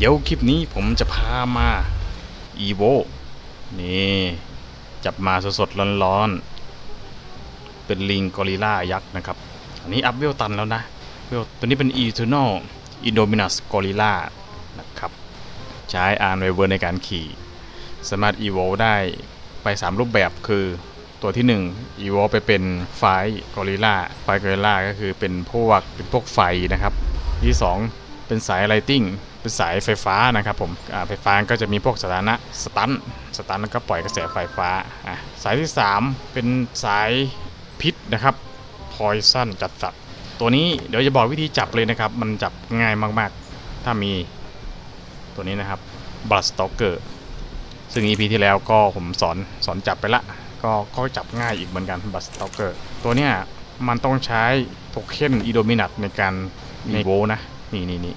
เดี๋ยวคลิปนี้ผมจะพามาอีโวนี่จับมาสดๆร้อนๆ เป็นลิงกอริลล่ายักษ์นะครับ อันนี้อัพเวลตันแล้วนะเวลตัวนี้เป็น Eternal Indominus Gorilla นะครับ ใช้อาร์นไวเวอร์ในการขี่ สามารถ e v o ได้ไป 3 รูปแบบคือตัวที่ 1 e v o ไปเป็นไฟกอริล่าไฟกอริล่าก็คือเป็นพวกเป็นพวกไฟนะครับ ที่ 2 เป็นสายไลติง เป็นสายไฟฟ้านะครับผมอ่าไฟฟ้าก็จะมีพวกสถานะสตันสตันแล้วก็ปล่อยกระแสไฟฟ้าอะสายที่ 3 เป็นสายพิษนะครับพอยซันจัดสัตว์ตัวนี้เดี๋ยวจะบอกวิธีจับเลยนะครับ มันจับง่ายมากๆ ถ้ามีตัวนี้นะครับบัสต็อกเกอร์ซึ่ง EP ที่แล้วก็ผมสอนสอนจับไปละ ก็ก็จับง่ายอีกเหมือนกันบัสต็อกเกอร์ตัวเนี้ยมันต้องใช้โทเค็นอีโดมินัตในการในโวนะนี่นี่นี่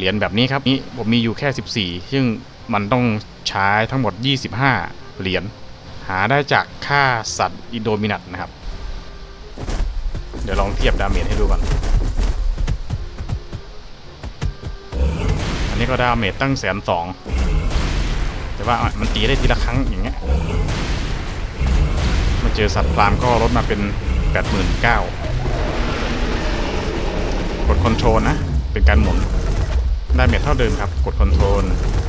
เหรียญแบบนี้ครับนี่ผมมีอยู่แค่ 14 ซึ่งมันต้องใช้ทั้งหมด 25 เหรียญหาได้จากค่าสัตว์อีโดมินัตนะครับ เดี๋ยวลองเทียบดาเมจให้ดูก่อนอันนี้ก็ดาเมจตั้งแสนสองแต่ว่ามันตีได้ทีละครั้งอย่างเงี้ยมาเจอสัตว์พรามก็ลดมาเป็น 89,000กดคอนโทรลนะ เป็นการหมุน ได้เมทเท่าเดิมครับ กดคอนโทรล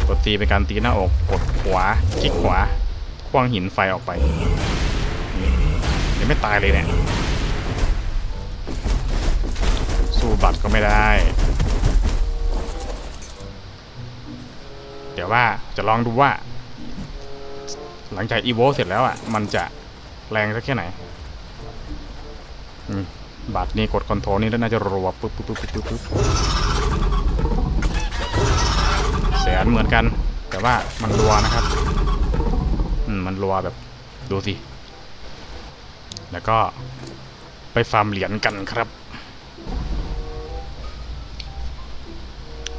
กดตีเป็นการตีหน้าอก กดขวาคลิกขวาคว้างหินไฟออกไปยังไม่ตายเลยเนี่ย สู้บัตรก็ไม่ได้ เดี๋ยวว่าจะลองดูว่า หลังจากอีโวเสร็จแล้วอะ มันจะแรงสักแค่ไหนบัตรนี้กดคอนโทรลนี่แล้วน่าจะรัวปุ๊บปุ๊บปุ๊บปุ๊บปุ๊บ นเหมือนกัน แต่ว่ามันรัวนะครับ อืมมันรัวแบบดูสิ แล้วก็ไปฟาร์มเหรียญกันครับ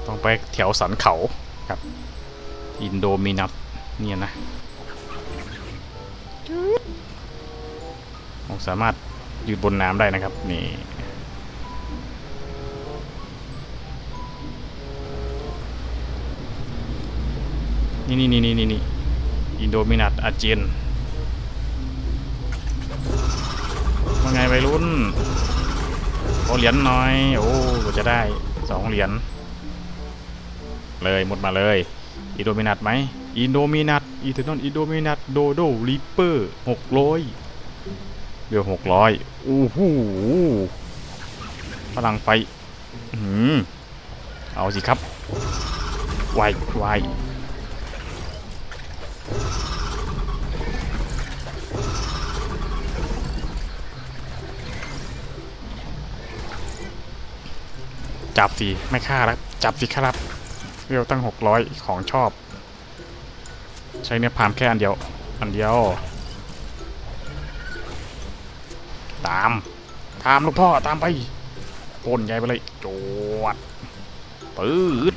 ต้องไปแถวสันเขาครับ อินโดมินัสเนี่ยนะผมสามารถยืนบนน้ำได้นะครับ นี่ นี่นี่นี่นี่นี่นี่อินโดมินัสอาเจนว่าไงวัยรุ่นขอเหรียญหน่อย โอ้ก็จะได้สองเหรียญเลยหมดมาเลยอินโดมินัตไหมอินโดมินัตอีเทอร์นอลอินโดมินัตโดโดริปเปอร์หกร้อยเดือหกร้อยอู้หูพลังไฟ อืมเอาสิครับไวไว จับสิไม่ฆ่าแล้วจับสิครับเรียวตั้งหกร้อยของชอบ ใช้เนื้อพามแค่อันเดียวอันเดียว ตามตามลูกพ่อตามไปโอนใหญ่ไปเลยจวดปืด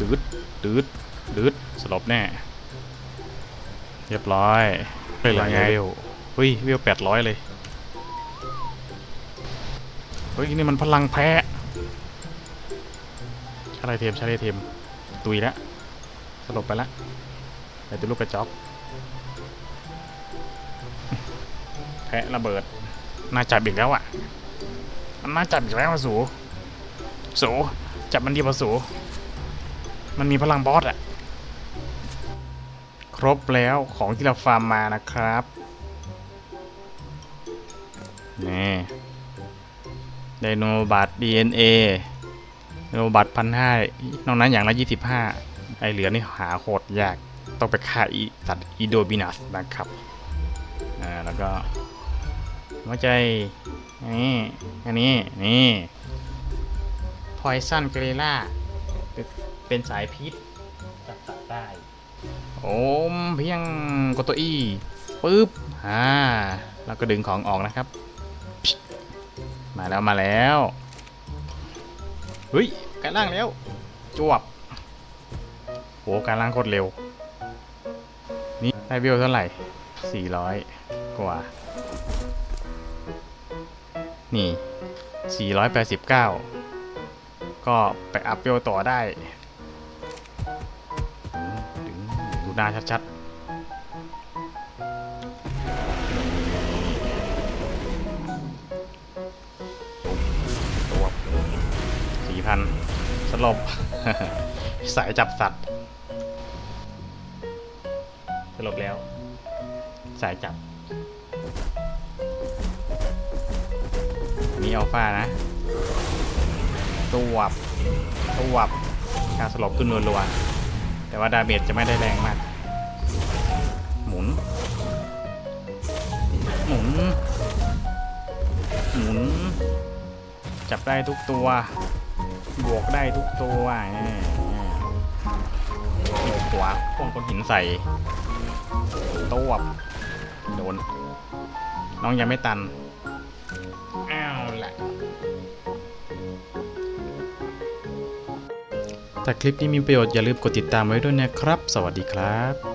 ดืดดืดดืดสลบแน่ เรียบร้อยเป็นไรไงเวลเฮ้ยเวลแปดร้อยเลย เฮ้ยนี่มันพลังแพ้ชาไรเทมชาไรเทม ตุยแล้วสลบไปแล้วไอตัวลูกกระจอกแพะระเบิด น่าจับอีกแล้วอะ มันน่าจับอีกแล้วสูสูจับมันดีป่ะสูมันมีพลังบอสอะ ครบแล้วของที่เราฟาร์มมานะครับ นี่ ไดโนบัต DNA ไดโนบัตพันห้านอกนั้นอย่างละยี่สิบห้าไอเหลือนี่หาโคตรยากต้องไปฆ่าอีสัตว์อีโดบินัสนะครับอ่าแล้วก็หัวใจนี่อันนี้นี่พอยซันเกเรล่าเป็นสายพิษจับสัตว์ได้โอมเพียงกดตัวอีปึ๊บอ่าแล้วก็ดึงของออกนะครับ มาแล้วมาแล้วเฮ้ยการล่างแล้วจวบโหการล่างโคตรเร็ว นี่ได้วิวเท่าไหร่ 400 กว่า นี่ 489 ก็ไปอัพเวต่อได้ดึงดูหน้าชัดๆ สลบ สายจับสัตว์สลบแล้ว สายจับมีอัลฟานะ ตัวบตัวบคาสลบขึ้นรัวๆแต่ว่าดาเมจจะไม่ได้แรงมาก หมุน หมุน หมุน จับได้ทุกตัว บวกได้ทุกตัวแน่ๆหยิบขวาพ่วงก้อนหินใส่ตัวบโดน น้องยังไม่ตัน อ้าวแหละถ้าคลิปนี้มีประโยชน์อย่าลืมกดติดตามไว้ด้วยนะครับ สวัสดีครับ